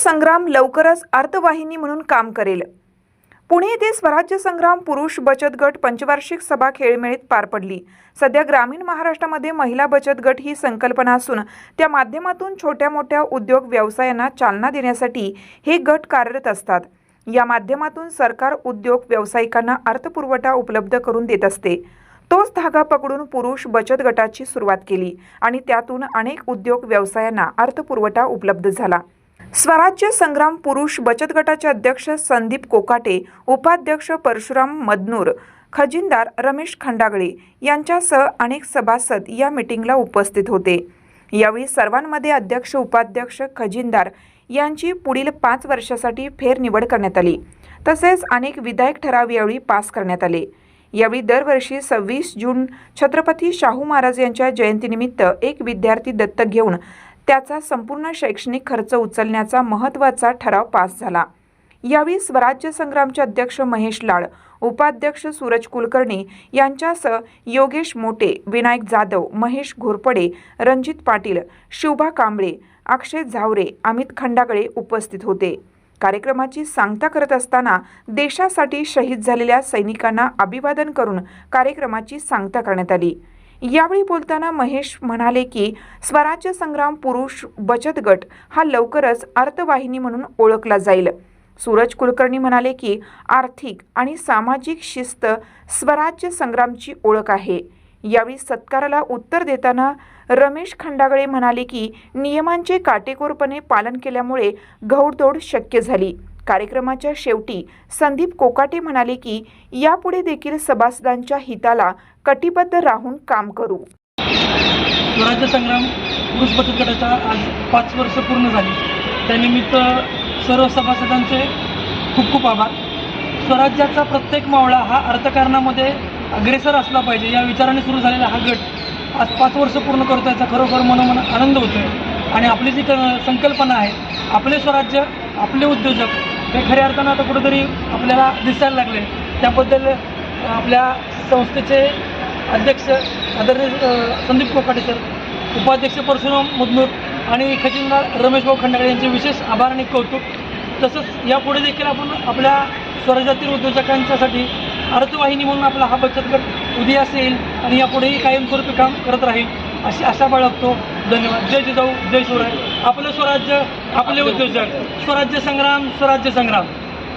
संग्राम लवकरच अर्थवाहिनी म्हणून काम करेल. पुणे येथे स्वराज्य संग्राम पुरुष बचत गट पंचवार्षिक सभा खेळमेळीत पार पडली. सध्या ग्रामीण महाराष्ट्रामध्ये महिला बचत गट ही संकल्पना असून त्या माध्यमातून छोट्या मोठ्या उद्योग व्यवसायांना चालना देण्यासाठी हे गट कार्यरत असतात. या माध्यमातून सरकार उद्योग व्यावसायिकांना अर्थपुरवठा उपलब्ध करून देत असते. तोच धागा पकडून पुरुष बचत गटाची सुरुवात केली आणि त्यातून अनेक उद्योग व्यवसायांना अर्थपुरवठा उपलब्ध झाला. स्वराज्य संग्राम पुरुष बचत गटाचे अध्यक्ष संदीप कोकाटे उपाध्यक्ष परशुराम मदनूर खजिनदार रमेश खंडागळे यांच्यासह अनेक सभासद या मिटिंगला उपस्थित होते. यावेळी सर्वांमध्ये अध्यक्ष उपाध्यक्ष खजिनदार यांची पुढील पाच वर्षासाठी फेरनिवड करण्यात आली. तसेच अनेक विधायक ठराव यावेळी पास करण्यात आले. यावेळी दरवर्षी सव्वीस जून छत्रपती शाहू महाराज यांच्या जयंतीनिमित्त एक विद्यार्थी दत्तक घेऊन त्याचा संपूर्ण शैक्षणिक खर्च उचलण्याचा महत्त्वाचा ठराव पास झाला. यावेळी स्वराज्य संग्रामचे अध्यक्ष महेश लाड उपाध्यक्ष सूरज कुलकर्णी यांच्यासह योगेश मोटे विनायक जाधव महेश घोरपडे रणजित पाटील शोभा कांबळे अक्षय झावरे अमित खंडागळे उपस्थित होते. कार्यक्रमाची सांगता करत असताना देशासाठी शहीद झालेल्या सैनिकांना अभिवादन करून कार्यक्रमाची सांगता करण्यात आली. यावेळी बोलताना महेश म्हणाले की स्वराज्य संग्राम पुरुष बचत गट हा लवकरच अर्थवाहिनी म्हणून ओळखला जाईल. सूरज कुलकर्णी म्हणाले की आर्थिक आणि सामाजिक शिस्त स्वराज्य संग्रामची ओळख आहे. यावेळी सत्काराला उत्तर देताना रमेश खंडागळे म्हणाले की नियमांचे काटेकोरपणे पालन केल्यामुळे घौडदौड शक्य झाली. कार्यक्रमाच्या शेवटी संदीप कोकाटे म्हणाले की यापुढे देखील सभासदांच्या हिताला कटिबद्ध राहून काम करू. स्वराज्य संग्राम पुरुष बचत गटाचा आज पाच वर्ष पूर्ण झाली. त्यानिमित्त सर्व सभासदांचे खूप खूप आभार. स्वराज्याचा प्रत्येक मावळा हा अर्थकारणामध्ये अग्रेसर असला पाहिजे या विचाराने सुरू झालेला हा गट आज पाच वर्ष पूर्ण करतो याचा खरोखर मनोमन आनंद होतो आहे आणि आपली जी क संकल्पना आहे आपले स्वराज्य आपले उद्योजक हे खऱ्या अर्थानं आता कुठंतरी आपल्याला दिसायला लागले. त्याबद्दल आपल्या संस्थेचे अध्यक्ष आदरणीय संदीप कोकाटे सर उपाध्यक्ष परशुराम मुदनूर आणि खजिनदार रमेश भाऊ खंडागळे यांचे विशेष आभार आणि कौतुक. तसंच यापुढे देखील आपण आपल्या स्वराज्यातील उद्योजकांच्यासाठी अर्थवाहिनी म्हणून आपला हा बचत गट उदयास येईल आणि यापुढेही कायमस्वरूपी काम करत राहील अशी आशा बाळगतो. धन्यवाद. जय जिजाऊ जय शिवराय. आपलं स्वराज्य आपले उद्योजक. स्वराज्य संग्राम स्वराज्य संग्राम.